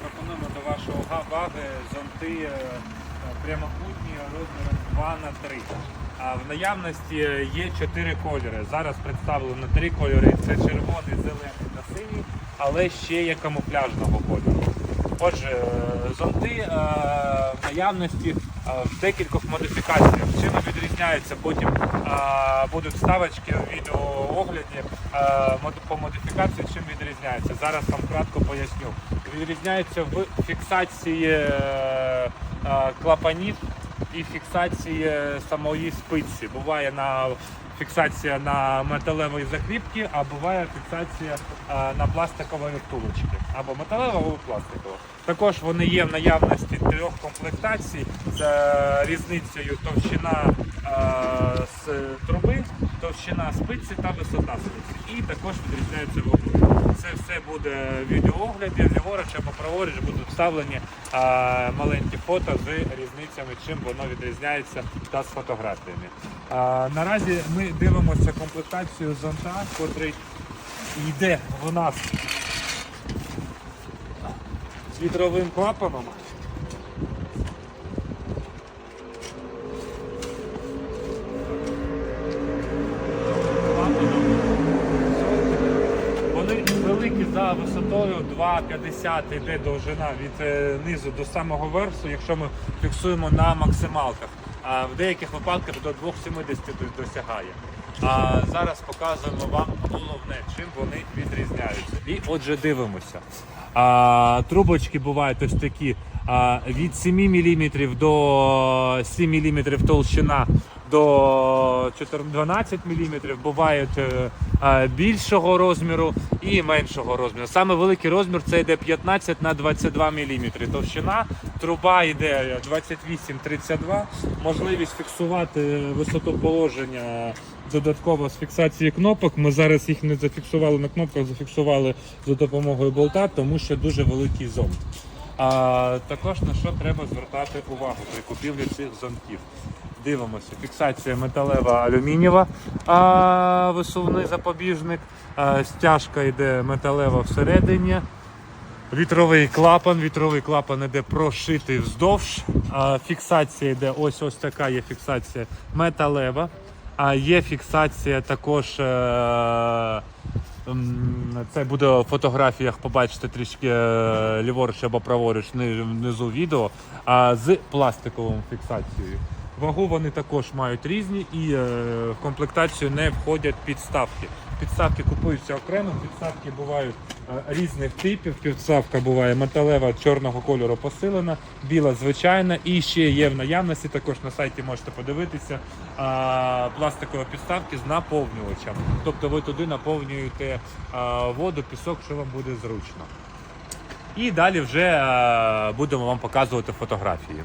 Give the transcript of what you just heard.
пропонуємо до вашого уваги зонти е, прямокутні розміром 2 на 3. А в наявності є чотири кольори. Зараз представлено три кольори: це червоний, зелений та синій, але ще є камуфляжного кольору. Отже, зонти е, в наявності е, в декількох модифікаціях. Чим відрізняються, потім е, будуть ставочки в відеоогляді по модифікації, чим відрізняється. Зараз вам кратко поясню. Відрізняється в фіксації клапанів і фіксації самої спиці. Буває на фіксація на металевій закріпці, а буває фіксація е, на пластикової втулочці. Або металева, або пластикова. Також вони є в наявності трьох комплектацій з різницею товщина е, з труби, товщина спиці та висота спиці. І також відрізняються вагою. Це все буде в відеоогляді, ліворуч або праворуч будуть вставлені а, маленькі фото з різницями, чим воно відрізняється та з фотографіями. А, наразі ми дивимося комплектацію зонта, котрий йде в нас з вітровим клапаном. Вони великі за висотою 2,50 йде довжина від е, низу до самого верху, якщо ми фіксуємо на максималках. А в деяких випадках до 2,70 дос- досягає. А зараз показуємо вам головне, чим вони відрізняються. І отже, дивимося. А, трубочки бувають ось такі а, від 7 мм до 7 мм толщина до 12 мм, бувають е, е, більшого розміру і меншого розміру. Саме великий розмір це йде 15 на 22 мм. Товщина труба йде 28-32. Можливість фіксувати висоту положення додатково з фіксації кнопок. Ми зараз їх не зафіксували на кнопках, зафіксували за допомогою болта, тому що дуже великий зонт. А також на що треба звертати увагу при купівлі цих зонтів. Дивимося, фіксація металева алюмінієва, висувний запобіжник, а, стяжка йде металева всередині. Вітровий клапан, вітровий клапан іде прошитий вздовж. А, Фіксація йде ось ось така є фіксація металева. А є фіксація також. е, Це буде в фотографіях, побачите трішки е, ліворуч або праворуч внизу відео, а з пластиковою фіксацією. Вагу вони також мають різні і е, в комплектацію не входять підставки. Підставки купуються окремо, підставки бувають е, різних типів. Підставка буває металева чорного кольору посилена, біла звичайна і ще є в наявності. Також на сайті можете подивитися пластикові підставки з наповнювачем. Тобто ви туди наповнюєте воду, пісок, що вам буде зручно. І далі вже е, будемо вам показувати фотографії.